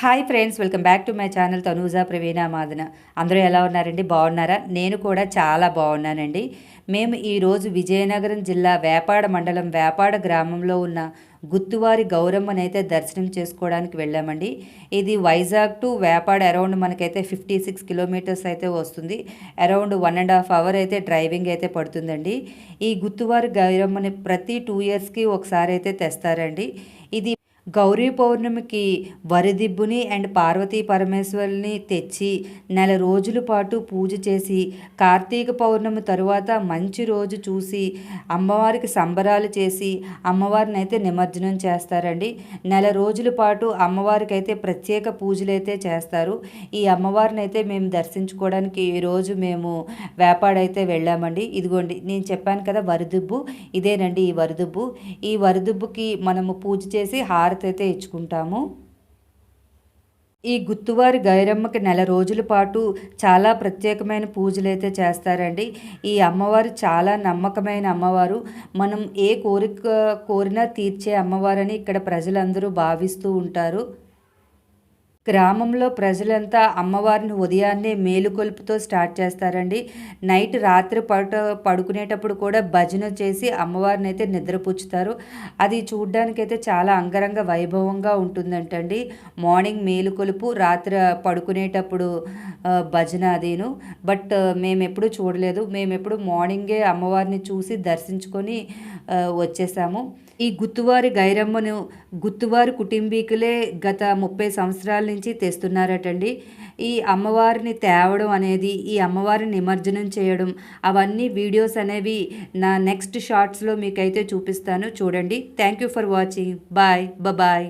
Hi friends welcome back to my channel Tanuja Praveena Madana అందరూ ఎలా ఉన్నారండి? బాగున్నారా? నేను కూడా చాలా బాగున్నానండి. మేము ఈరోజు విజయనగరం జిల్లా వేపాడ మండలం వేపాడ గ్రామంలో ఉన్న గుత్తువారి గౌరమ్మనైతే దర్శనం చేసుకోవడానికి వెళ్ళామండి. ఇది వైజాగ్ టు వేపాడ అరౌండ్ మనకైతే ఫిఫ్టీ సిక్స్ కిలోమీటర్స్ అయితే వస్తుంది. Around one and half hour అయితే డ్రైవింగ్ అయితే పడుతుందండి. ఈ గుత్తువారి గౌరమ్మని ప్రతి టూ ఇయర్స్కి ఒకసారి అయితే తెస్తారండి. ఇది గౌరీ పౌర్ణమికి వరిదిబ్బుని అండ్ పార్వతీ పరమేశ్వరుని తెచ్చి నెల రోజుల పాటు పూజ చేసి కార్తీక పౌర్ణమి తరువాత మంచి రోజు చూసి అమ్మవారికి సంబరాలు చేసి అమ్మవారిని అయితే నిమజ్జనం చేస్తారండి. నెల రోజుల పాటు అమ్మవారికి అయితే ప్రత్యేక పూజలు అయితే చేస్తారు. ఈ అమ్మవారిని అయితే మేము దర్శించుకోవడానికి ఈరోజు మేము వేపాడైతే వెళ్ళామండి. ఇదిగోండి నేను చెప్పాను కదా వరిదుబ్బు ఇదేనండి ఈ వరిదుబ్బు. ఈ వరిదుబ్బుకి మనము పూజ చేసి హార్ హారతైతే ఇచ్చుకుంటాము. ఈ గుత్తువారి గైరమ్మకి నెల రోజుల పాటు చాలా ప్రత్యేకమైన పూజలు అయితే చేస్తారండి. ఈ అమ్మవారు చాలా నమ్మకమైన అమ్మవారు. మనం ఏ కోరిక కోరినా తీర్చే అమ్మవారని ఇక్కడ ప్రజలందరూ భావిస్తూ ఉంటారు. గ్రామంలో ప్రజలంతా అమ్మవారిని ఉదయాన్నే మేలుకొలుపుతో స్టార్ట్ చేస్తారండి. నైట్ రాత్రి పడ పడుకునేటప్పుడు కూడా భజన చేసి అమ్మవారిని అయితే నిద్రపుచ్చుతారు. అది చూడ్డానికైతే చాలా అంగరంగ వైభవంగా ఉంటుందంటండి. మార్నింగ్ మేలుకొలుపు రాత్రి పడుకునేటప్పుడు భజన అదేను. బట్ మేము ఎప్పుడు చూడలేదు. మేము ఎప్పుడు మార్నింగే అమ్మవారిని చూసి దర్శించుకొని వచ్చేసాము. ఈ గుత్తువారి గైరమ్మను గుత్తువారి కుటుంబీకులే గత ముప్పై సంవత్సరాల నుంచి తెస్తున్నారటండి. ఈ అమ్మవారిని తేవడం అనేది ఈ అమ్మవారిని నిమజ్జనం చేయడం అవన్నీ వీడియోస్ అనేవి నా నెక్స్ట్ షార్ట్స్లో మీకైతే చూపిస్తాను. చూడండి. Thank you for watching. Bye. Bye